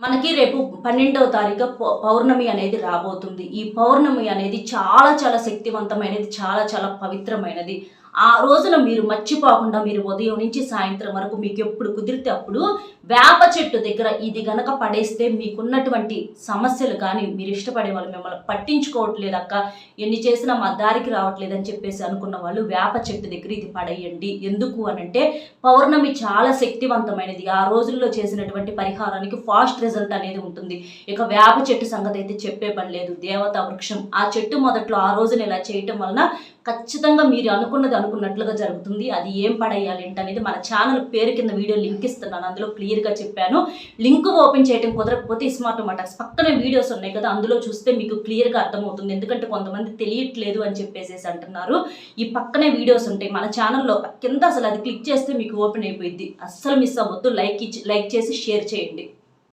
మనకి రేపు పన్నెండవ తారీఖు పౌర్ణమి అనేది రాబోతుంది. ఈ పౌర్ణమి అనేది చాలా చాలా శక్తివంతమైనది చాలా చాలా పవిత్రమైనది. ఆ రోజున మీరు మర్చిపోకుండా మీరు ఉదయం నుంచి సాయంత్రం వరకు మీకు ఎప్పుడు కుదిరితే అప్పుడు వేప చెట్టు దగ్గర ఇది గనక పడేస్తే మీకున్నటువంటి సమస్యలు కానీ మీరు ఇష్టపడే వాళ్ళు మిమ్మల్ని పట్టించుకోవట్లేదు అక్క. ఎన్ని చేసినా మా దారికి రావట్లేదు అని చెప్పేసి అనుకున్న వాళ్ళు వేప చెట్టు దగ్గర ఇది పడేయండి. ఎందుకు అనంటే పౌర్ణమి చాలా శక్తివంతమైనది. ఆ రోజుల్లో చేసినటువంటి పరిహారానికి ఫాస్ట్ రిజల్ట్ అనేది ఉంటుంది. ఇక వేప చెట్టు సంగతి అయితే చెప్పే పని లేదు. దేవతా వృక్షం. ఆ చెట్టు మొదట్లో ఆ రోజున ఇలా చేయటం వలన ఖచ్చితంగా మీరు అనుకున్నది అనుకున్నట్లుగా జరుగుతుంది. అది ఏం పడేయాలి ఏంటనేది మన ఛానల్ పేరు కింద వీడియో లింక్ ఇస్తున్నాను. అందులో క్లియర్గా చెప్పాను. లింక్ ఓపెన్ చేయడం కుదరకపోతే స్మార్ట్ మాటర్స్ పక్కనే వీడియోస్ ఉన్నాయి కదా అందులో చూస్తే మీకు క్లియర్గా అర్థమవుతుంది. ఎందుకంటే కొంతమంది తెలియట్లేదు అని చెప్పేసి అంటున్నారు. ఈ పక్కనే వీడియోస్ ఉంటాయి. మన ఛానల్లో కింద అసలు అది క్లిక్ చేస్తే మీకు ఓపెన్ అయిపోయింది అస్సలు మిస్ అవ్వద్దు. లైక్ ఇచ్చి లైక్ చేసి షేర్ చేయండి.